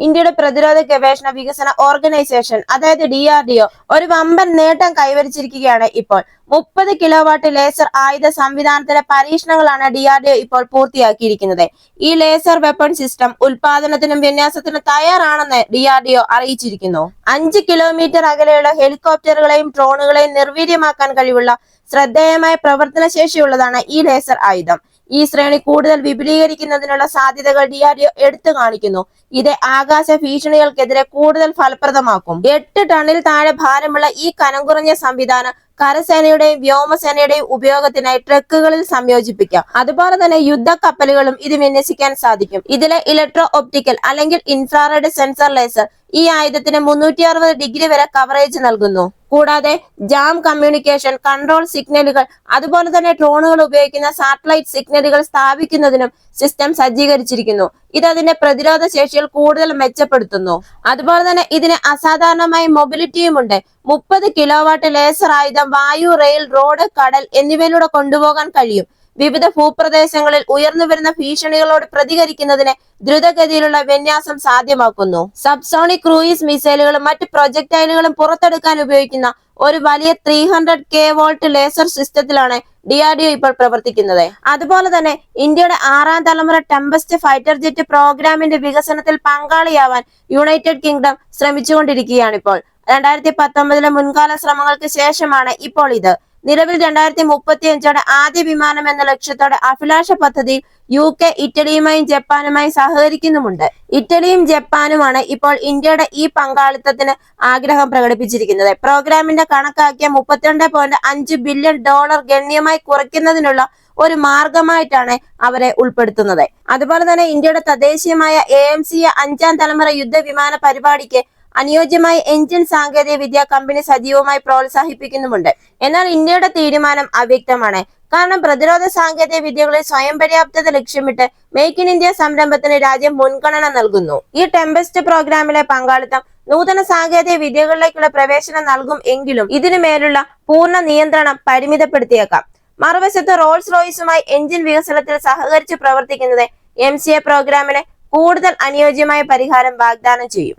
ഇന്ത്യയുടെ പ്രതിരോധ ഗവേഷണ വികസന ഓർഗനൈസേഷൻ അതായത് ഡി ആർ ഡി ഒ ഒരു വമ്പൻ നേട്ടം കൈവരിച്ചിരിക്കുകയാണ് ഇപ്പോൾ. മുപ്പത് കിലോവാട്ട് ലേസർ ആയുധ സംവിധാനത്തിലെ പരീക്ഷണങ്ങളാണ് ഡി ആർ ഡി ഒ ഇപ്പോൾ പൂർത്തിയാക്കിയിരിക്കുന്നത്. ഈ ലേസർ വെപ്പൺ സിസ്റ്റം ഉൽപാദനത്തിനും വിന്യാസത്തിനും തയ്യാറാണെന്ന് ഡി ആർ ഡി ഒ അറിയിച്ചിരിക്കുന്നു. അഞ്ച് കിലോമീറ്റർ അകലെയുള്ള ഹെലികോപ്റ്ററുകളെയും ഡ്രോണുകളെയും നിർവീര്യമാക്കാൻ കഴിവുള്ള ശ്രദ്ധേയമായ പ്രവർത്തന ശേഷിയുള്ളതാണ് ഈ ലേസർ ആയുധം. ഈ ശ്രേണി കൂടുതൽ വിപുലീകരിക്കുന്നതിനുള്ള സാധ്യതകൾ ഡി ആർ ഡി ഒ എടുത്തു കാണിക്കുന്നു. ഇത് ആകാശ ഭീഷണികൾക്കെതിരെ കൂടുതൽ ഫലപ്രദമാക്കും. എട്ട് ടണ്ണിൽ താഴെ ഭാരമുള്ള ഈ കനം കുറഞ്ഞ സംവിധാനം കരസേനയുടെയും വ്യോമസേനയുടെയും ഉപയോഗത്തിനായി ട്രക്കുകളിൽ സംയോജിപ്പിക്കാം. അതുപോലെ തന്നെ യുദ്ധ കപ്പലുകളും ഇത് വിന്യസിക്കാൻ സാധിക്കും. ഇതിലെ ഇലക്ട്രോ ഒപ്റ്റിക്കൽ അല്ലെങ്കിൽ ഇൻഫ്രാറെഡ് സെൻസർ ലേസർ ഈ ആയുധത്തിന് മുന്നൂറ്റി ഡിഗ്രി വരെ കവറേജ് നൽകുന്നു. കൂടാതെ ജാം കമ്മ്യൂണിക്കേഷൻ കൺട്രോൾ സിഗ്നലുകൾ അതുപോലെ തന്നെ ഡ്രോണുകൾ ഉപയോഗിക്കുന്ന സാറ്റലൈറ്റ് സിഗ്നലുകൾ സ്ഥാപിക്കുന്നതിനും സിസ്റ്റം സജ്ജീകരിച്ചിരിക്കുന്നു. ഇത് അതിന്റെ പ്രതിരോധ ശേഷികൾ കൂടുതൽ മെച്ചപ്പെടുത്തുന്നു. അതുപോലെ തന്നെ ഇതിന് അസാധാരണമായ മൊബിലിറ്റിയും ഉണ്ട്. മുപ്പത് കിലോവാട്ട് ലേസർ ആയുധം വായു റെയിൽ റോഡ് കടൽ എന്നിവയിലൂടെ കൊണ്ടുപോകാൻ കഴിയും. വിവിധ ഭൂപ്രദേശങ്ങളിൽ ഉയർന്നു വരുന്ന ഭീഷണികളോട് പ്രതികരിക്കുന്നതിന് ദ്രുതഗതിയിലുള്ള വിന്യാസം സാധ്യമാക്കുന്നു. സബ്സോണിക് ക്രൂയിസ് മിസൈലുകളും മറ്റ് പ്രൊജക്ടൈലുകളും പുറത്തെടുക്കാൻ ഉപയോഗിക്കുന്ന ഒരു വലിയ three hundred K volt laser സിസ്റ്റത്തിലാണ് D R D O ഇപ്പോൾ പ്രവർത്തിക്കുന്നത്. അതുപോലെ തന്നെ ഇന്ത്യയുടെ ആറാം തലമുറ ടെമ്പസ്റ്റ് ഫൈറ്റർ ജെറ്റ് പ്രോഗ്രാമിന്റെ വികസനത്തിൽ പങ്കാളിയാവാൻ യുണൈറ്റഡ് കിങ്ഡം ശ്രമിച്ചുകൊണ്ടിരിക്കുകയാണ് ഇപ്പോൾ. രണ്ടായിരത്തി പത്തൊമ്പതിലെ മുൻകാല ശ്രമങ്ങൾക്ക് ശേഷമാണ് ഇപ്പോൾ ഇത്. നിലവിൽ രണ്ടായിരത്തി മുപ്പത്തി അഞ്ചോടെ ആദ്യ വിമാനം എന്ന ലക്ഷ്യത്തോടെ അഭിലാഷ പദ്ധതിയിൽ യു കെ ഇറ്റലിയുമായും ജപ്പാനുമായും സഹകരിക്കുന്നുമുണ്ട്. ഇറ്റലിയും ജപ്പാനുമാണ് ഇപ്പോൾ ഇന്ത്യയുടെ ഈ പങ്കാളിത്തത്തിന് ആഗ്രഹം പ്രകടിപ്പിച്ചിരിക്കുന്നത്. പ്രോഗ്രാമിന്റെ കണക്കാക്കിയ മുപ്പത്തിരണ്ട് പോയിന്റ് അഞ്ച് ബില്യൺ ഡോളർ ഗണ്യമായി കുറയ്ക്കുന്നതിനുള്ള ഒരു മാർഗമായിട്ടാണ് അവരെ ഉൾപ്പെടുത്തുന്നത്. അതുപോലെ തന്നെ ഇന്ത്യയുടെ തദ്ദേശീയമായ എ എം സി അഞ്ചാം തലമുറ യുദ്ധ വിമാന പരിപാടിക്ക് അനുയോജ്യമായ എഞ്ചിൻ സാങ്കേതിക വിദ്യ കമ്പനി സജീവമായി പ്രോത്സാഹിപ്പിക്കുന്നുമുണ്ട്. എന്നാൽ ഇന്ത്യയുടെ തീരുമാനം അവ്യക്തമാണ്. കാരണം പ്രതിരോധ സാങ്കേതിക വിദ്യകളിൽ സ്വയം പര്യാപ്തത ലക്ഷ്യമിട്ട് മേക്ക് ഇൻ ഇന്ത്യ സംരംഭത്തിന് രാജ്യം മുൻഗണന നൽകുന്നു. ഈ ടെമ്പസ്റ്റ് പ്രോഗ്രാമിലെ പങ്കാളിത്തം നൂതന സാങ്കേതിക വിദ്യകളിലേക്കുള്ള പ്രവേശനം നൽകും എങ്കിലും ഇതിനു മേലുള്ള പൂർണ നിയന്ത്രണം പരിമിതപ്പെടുത്തിയേക്കാം. മറുവശത്ത് റോൾസ് റോയ്സുമായി എഞ്ചിൻ വികസനത്തിൽ സഹകരിച്ച് പ്രവർത്തിക്കുന്നത് എ പ്രോഗ്രാമിന് കൂടുതൽ അനുയോജ്യമായ പരിഹാരം വാഗ്ദാനം ചെയ്യും.